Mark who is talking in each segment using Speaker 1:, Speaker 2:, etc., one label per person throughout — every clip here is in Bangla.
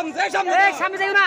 Speaker 1: এই সামনে যাইও না।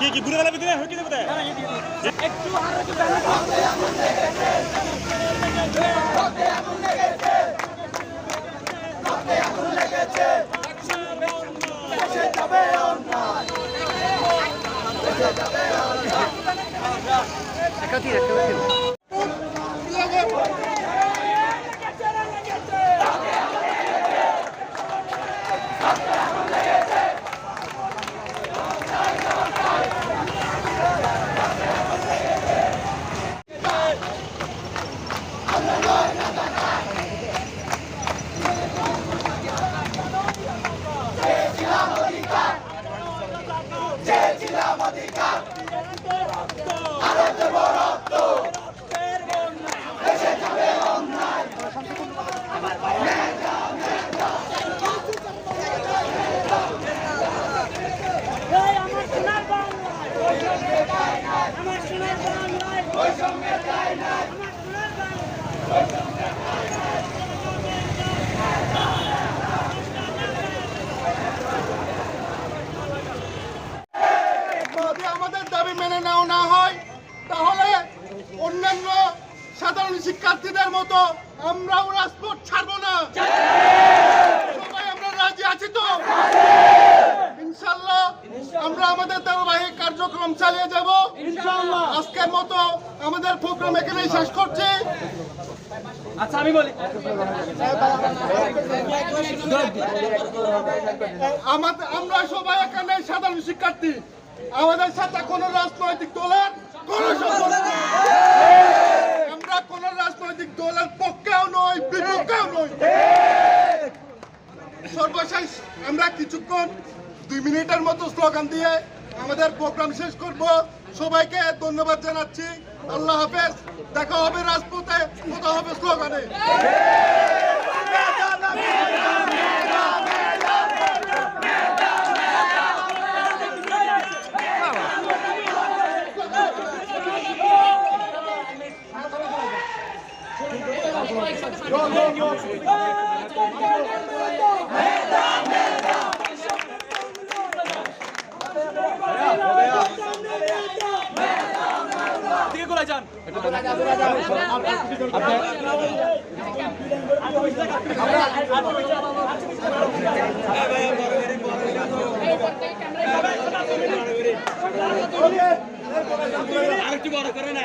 Speaker 2: কি কি ঘুরে গেলে ভিতরে কি দেবো
Speaker 3: যদি আমাদের দাবি মেনে নেওয়া না হয় তাহলে অন্যান্য সাধারণ শিক্ষার্থীদের মতো আমরাও রাজপথ ছাড়বো না। সবাই আমরা রাজি আছি তো? ইনশাল্লাহ আমরা আমাদের ধারাবাহিক কার্যক্রম চালিয়ে যাব। ইনশাল্লাহ। আজকের মতো আমাদের প্রোগ্রাম এখানেই শেষ করছি।
Speaker 1: আচ্ছা আমি বলি।
Speaker 3: আমাদের আমরা সবাই এখানে সাধারণ শিক্ষার্থী। আমাদের সাথে কোনো রাজনৈতিক দলের কোনো সম্পর্ক নেই আমরা কোনো রাজনৈতিক দলের পক্ষেও নই বিপক্ষেও নই সর্বশেষ আমরা কিছুক্ষণ দুই মিনিটের মতো স্লোগান দিয়ে আমাদের প্রোগ্রাম শেষ করব। সবাইকে ধন্যবাদ জানাচ্ছি। আল্লাহ হাফেজ। দেখা হবে রাজপথে। কোথাও হবে স্লোগানে।
Speaker 1: দিকে যান। আরেকটু বড় করে না